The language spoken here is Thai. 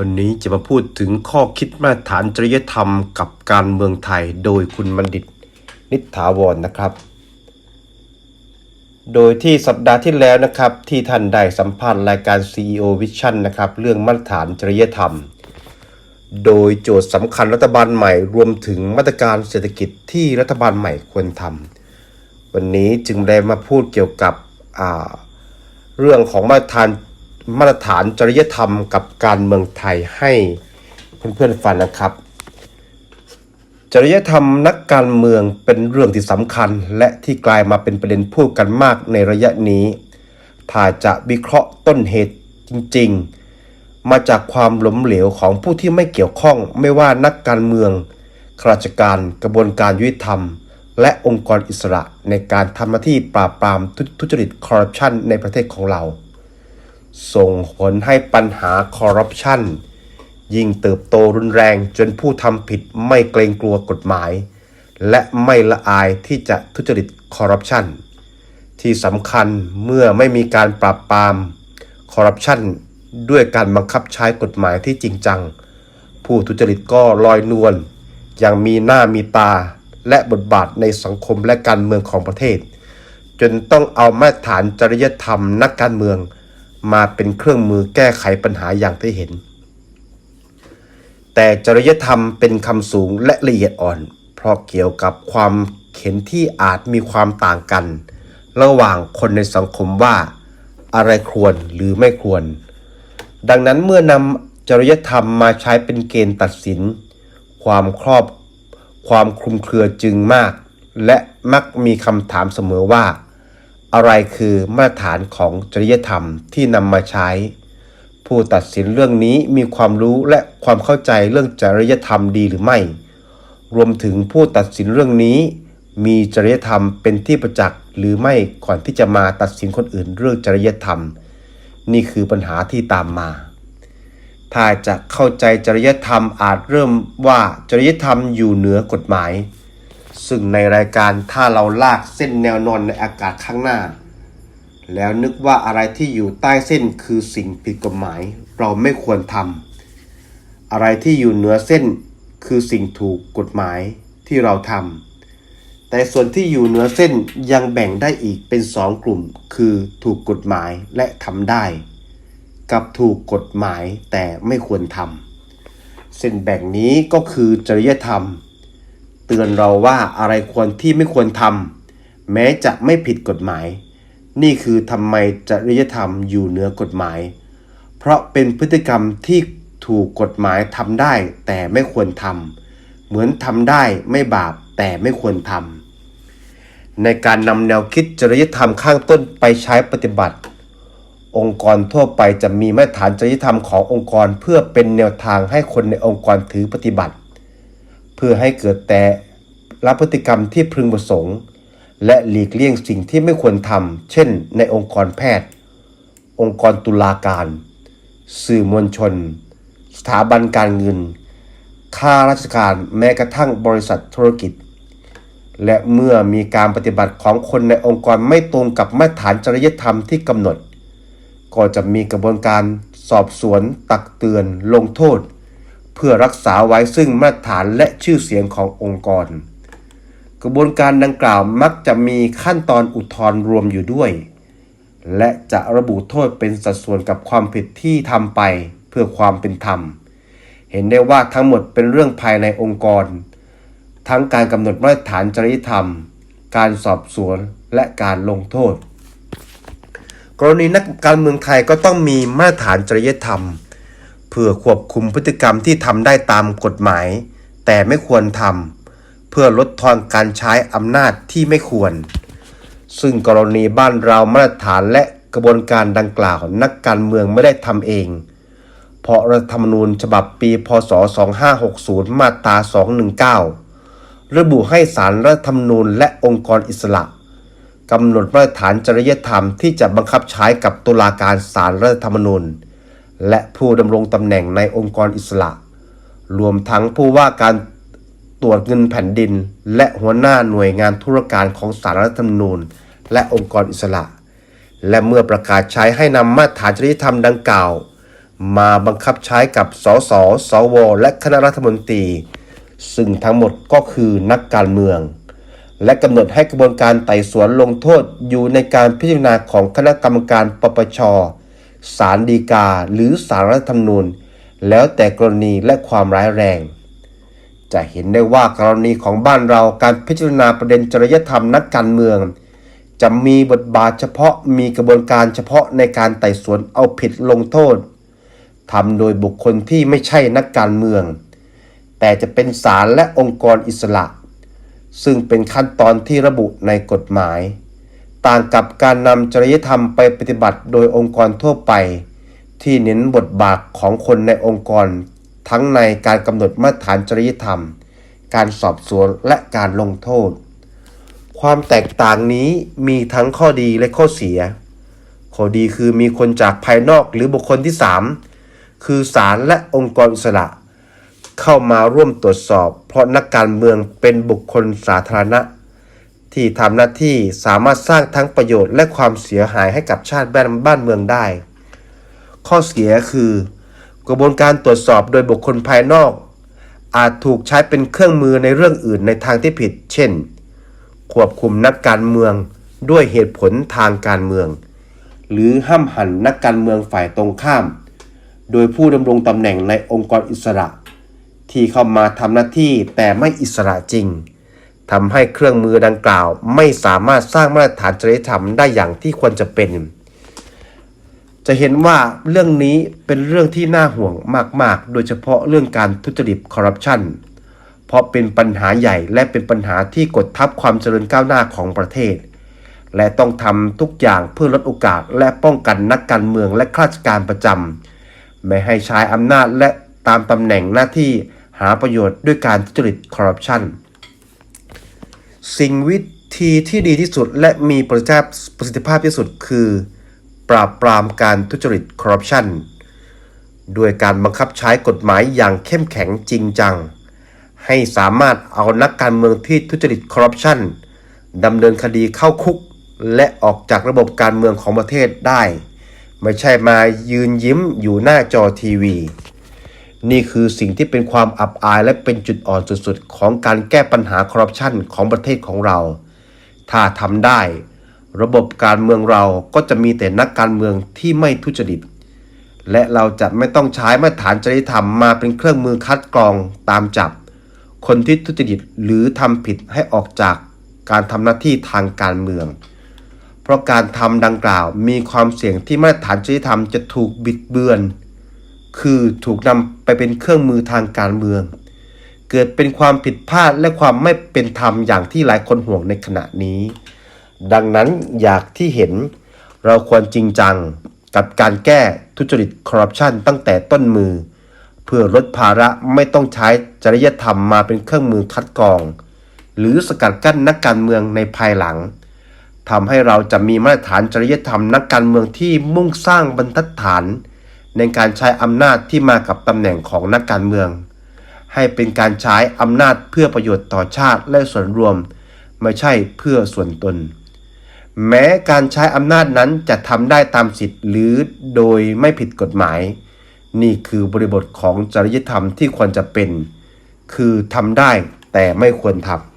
วันนี้จะมาพูดถึงข้อคิดมาตรฐานจริยธรรมกับการเมืองไทยโดยคุณบัณฑิต นิษฐาวรนะครับ โดยที่สัปดาห์ที่แล้วนะครับ ที่ท่านได้สัมภาษณ์รายการ CEO Vision นะครับเรื่องมาตรฐานจริยธรรม โดยโจทย์สำคัญรัฐบาลใหม่รวมถึงมาตรการเศรษฐกิจที่รัฐบาลใหม่ควรทำวันนี้จึงได้มาพูดเกี่ยวกับเรื่องของมาตรฐาน มาตรฐานจริยธรรมกับการเมืองไทยให้เพื่อนๆฟังนะครับ จริยธรรมนักการเมืองเป็นเรื่องที่สำคัญ และที่กลายมาเป็นประเด็นพูดกันมากในระยะนี้ ถ้าจะวิเคราะห์ต้นเหตุจริง ๆ มาจากความล้มเหลวของผู้ที่ไม่เกี่ยวข้องไม่ว่านักการเมืองข้าราชการกระบวนการยุติธรรม และองค์กรอิสระในการทำหน้าที่ปราบปรามทุจริตคอร์รัปชันในประเทศของเรา ส่งผลให้ปัญหาคอร์รัปชันยิ่งเติบโตรุนแรงจนผู้ทำผิดไม่เกรงกลัวกฎหมาย และไม่ละอายที่จะทุจริตคอร์รัปชันที่สำคัญเมื่อไม่มีการปราบปรามคอร์รัปชันด้วยการบังคับใช้กฎหมายที่จริงจัง ผู้ทุจริตก็ลอยนวลอย่างมีหน้ามีตาและบทบาทในสังคมและการเมืองของประเทศ จนต้องเอามาตรฐานจริยธรรมนักการเมือง มาเป็นเครื่องมือแก้ไขปัญหาอย่างที่เห็น แต่จริยธรรมเป็นคำสูงและละเอียดอ่อน เพราะเกี่ยวกับความเข็นที่อาจมีความต่างกัน ระหว่างคนในสังคมว่า อะไรควรหรือไม่ควร ดังนั้นเมื่อนำจริยธรรมมาใช้เป็นเกณฑ์ตัดสิน ความครอบความคลุมเครือจึงมาก และมักมีคำถามเสมอว่า อะไรคือมาตรฐานของจริยธรรมที่นำมาใช้ ผู้ตัดสินเรื่องนี้มีความรู้และความเข้าใจเรื่องจริยธรรมดีหรือไม่ รวมถึงผู้ตัดสินเรื่องนี้ มีจริยธรรมเป็นที่ประจักษ์หรือไม่ก่อนที่จะมาตัดสินคนอื่นเรื่องจริยธรรม นี่คือปัญหาที่ตามมา ถ้าจะเข้าใจจริยธรรมอาจเริ่มว่าจริยธรรมอยู่เหนือกฎหมาย ซึ่งในรายการถ้าเราลากเส้นแนวนอนในอากาศข้างหน้า แล้วนึกว่าอะไรที่อยู่ใต้เส้นคือสิ่งผิดกฎหมาย เราไม่ควรทำอะไรที่อยู่เหนือเส้นคือสิ่งถูกกฎหมายที่เราทำแต่ส่วนที่อยู่เหนือเส้นยังแบ่งได้อีกเป็นสองกลุ่ม คือถูกกฎหมายและทำได้ กับถูกกฎหมายแต่ไม่ควรทำเส้นแบ่งนี้ก็คือจริยธรรม เตือนเราว่าอะไรควรที่ไม่ควรทำแม้จะไม่ผิดกฎหมาย นี่คือทำไมจริยธรรมอยู่เหนือกฎหมาย เพราะเป็นพฤติกรรมที่ถูกกฎหมายทำได้แต่ไม่ควรทำเหมือนทำได้ไม่บาปแต่ไม่ควรทำในการนำแนวคิดจริยธรรมข้างต้นไปใช้ปฏิบัติ องค์กรทั่วไปจะมีมาตรฐานจริยธรรมขององค์กรเพื่อเป็นแนวทางให้คนในองค์กรถือปฏิบัติ เพื่อให้เกิดแต่รับพฤติกรรมที่พึงประสงค์ และหลีกเลี่ยงสิ่งที่ไม่ควรทำเช่น ในองค์กรแพทย์ องค์กรตุลาการ สื่อมวลชน สถาบันการเงิน ข้าราชการแม้กระทั่งบริษัทธุรกิจ และเมื่อมีการปฏิบัติของคนในองค์กรไม่ตรงกับมาตรฐานจริยธรรมที่กำหนด ก็จะมีกระบวนการสอบสวน ตักเตือน ลงโทษ เพื่อรักษาไว้ซึ่งมาตรฐานและชื่อเสียงขององค์กร กระบวนการดังกล่าวมักจะมีขั้นตอนอุทธรณ์รวมอยู่ด้วย และจะระบุโทษเป็นสัดส่วนกับความผิดที่ทำไปเพื่อความเป็นธรรม เห็นได้ว่าทั้งหมดเป็นเรื่องภายในองค์กร ทั้งการกำหนดมาตรฐานจริยธรรม การสอบสวนและการลงโทษ กรณีนักการเมืองไทยก็ต้องมีมาตรฐานจริยธรรม เพื่อควบคุมพฤติกรรมที่ทำได้ตามกฎหมาย แต่ไม่ควรทำเพื่อลดทอนการใช้อำนาจที่ไม่ควร ซึ่งกรณีบ้านเรามาตรฐานและกระบวนการดังกล่าวนักการเมืองไม่ได้ทำเอง เพราะรัฐธรรมนูญฉบับปีพศ 2560 มาตรา 219 ระบุให้สารรัฐธรรมนูญและองค์กรอิสระกำหนดมาตรฐานจริยธรรมที่จะบังคับใช้กับตุลาการสารรัฐธรรมนูญ และผู้ดำรงตำแหน่งในองค์กรอิสระ รวมทั้งผู้ว่าการตรวจเงินแผ่นดิน และหัวหน้าหน่วยงานธุรการของสารรัฐธรรมนูญ และองค์กรอิสระ และเมื่อประกาศใช้ให้นำมาตรฐานจริยธรรมดังกล่าว มาบังคับใช้กับสสสว และคณะรัฐมนตรี ซึ่งทั้งหมดก็คือนักการเมือง และกำหนดให้กระบวนการไต่สวนลงโทษอยู่ในการพิจารณาของคณะกรรมการปปช ศาลฎีกาหรือศาลรัฐธรรมนูญ แล้วแต่กรณีและความร้ายแรง จะเห็นได้ว่ากรณีของบ้านเราการพิจารณาประเด็นจริยธรรมนักการเมือง จะมีบทบาทเฉพาะมีกระบวนการเฉพาะในการไต่สวนเอาผิดลงโทษทำโดยบุคคลที่ไม่ใช่นักการเมือง แต่จะเป็นศาลและองค์กรอิสระ ซึ่งเป็นขั้นตอนที่ระบุในกฎหมาย ต่างกับการนำจริยธรรมไปปฏิบัติโดยองค์กรทั่วไป ที่เน้นบทบาทของคนในองค์กร ทั้งในการกำหนดมาตรฐานจริยธรรม การสอบสวนและการลงโทษ ความแตกต่างนี้มีทั้งข้อดีและข้อเสีย ข้อดีคือมีคนจากภายนอกหรือบุคคลที่ 3 คือศาลและองค์กรอิสระ เข้ามาร่วมตรวจสอบ เพราะนักการเมืองเป็นบุคคลสาธารณะ ที่ทำหน้าที่สามารถสร้างทั้งประโยชน์และความเสียหายให้กับชาติบ้านบ้านเมืองได้ ข้อเสียคือ กระบวนการตรวจสอบโดยบุคคลภายนอก อาจถูกใช้เป็นเครื่องมือในเรื่องอื่นในทางที่ผิด เช่น ควบคุมนักการเมืองด้วยเหตุผลทางการเมือง หรือห้ามหันนักการเมืองฝ่ายตรงข้าม โดยผู้ดำรงตำแหน่งในองค์กรอิสระ ที่เข้ามาทำหน้าที่แต่ไม่อิสระจริง ทำให้เครื่องมือดังกล่าว ไม่สามารถสร้างมาตรฐานจริยธรรมได้อย่างที่ควรจะเป็น จะเห็นว่าเรื่องนี้เป็นเรื่องที่น่าห่วงมาก ๆ โดยเฉพาะเรื่องการทุจริตคอร์รัปชันเพราะเป็นปัญหาใหญ่และเป็นปัญหาที่กดทับความเจริญก้าวหน้าของประเทศ และต้องทำทุกอย่างเพื่อลดโอกาสและป้องกันนักการเมืองและข้าราชการประจำไม่ให้ใช้อำนาจและตามตำแหน่งหน้าที่หาประโยชน์ด้วยการทุจริตคอร์รัปชัน สิ่งวิธีที่ดีที่สุดและมีประสิทธิภาพประสิทธิภาพที่สุดคือ ปราบปรามการทุจริตคอร์รัปชันด้วยการบังคับใช้กฎหมายอย่างเข้มแข็งจริงจัง ให้สามารถเอานักการเมืองที่ทุจริตคอร์รัปชันดำเนินคดีเข้าคุก และออกจากระบบการเมืองของประเทศได้ ไม่ใช่มายืนยิ้มอยู่หน้าจอทีวี นี่คือสิ่งที่เป็นความอับอายและเป็นจุดอ่อนสุดๆ ของการแก้ปัญหาคอร์รัปชันของประเทศของเรา ถ้าทำได้ ระบบการเมืองเราก็จะมีแต่นักการเมืองที่ไม่ทุจริต และเราจะไม่ต้องใช้มาตรฐานจริยธรรมมาเป็นเครื่องมือคัดกรองตามจับ คนที่ทุจริตหรือทำผิดให้ออกจากการทำหน้าที่ทางการเมือง เพราะการทำดังกล่าวมีความเสี่ยงที่มาตรฐานจริยธรรมจะถูกบิดเบือน คือถูกนำไปเป็นเครื่องมือทางการเมือง เกิดเป็นความผิดพลาดและความไม่เป็นธรรมอย่างที่หลายคนห่วงในขณะนี้ ดังนั้นอยากที่เห็นเราควรจริงจังกับการแก้ทุจริตคอร์รัปชันตั้งแต่ต้นมือ เพื่อลดภาระไม่ต้องใช้จริยธรรมมาเป็นเครื่องมือคัดกรอง หรือสกัดกั้นนักการเมืองในภายหลังทำให้เราจะมีมาตรฐานจริยธรรมนักการเมืองที่มุ่งสร้างบรรทัดฐาน ในการใช้อำนาจที่มากับตำแหน่งของนักการเมือง ให้เป็นการใช้อำนาจเพื่อประโยชน์ต่อชาติและส่วนรวม ไม่ใช่เพื่อส่วนตน แม้การใช้อำนาจนั้นจะทำได้ตามสิทธิ์หรือโดยไม่ผิดกฎหมาย นี่คือบริบทของจริยธรรมที่ควรจะเป็น คือทำได้แต่ไม่ควรทำ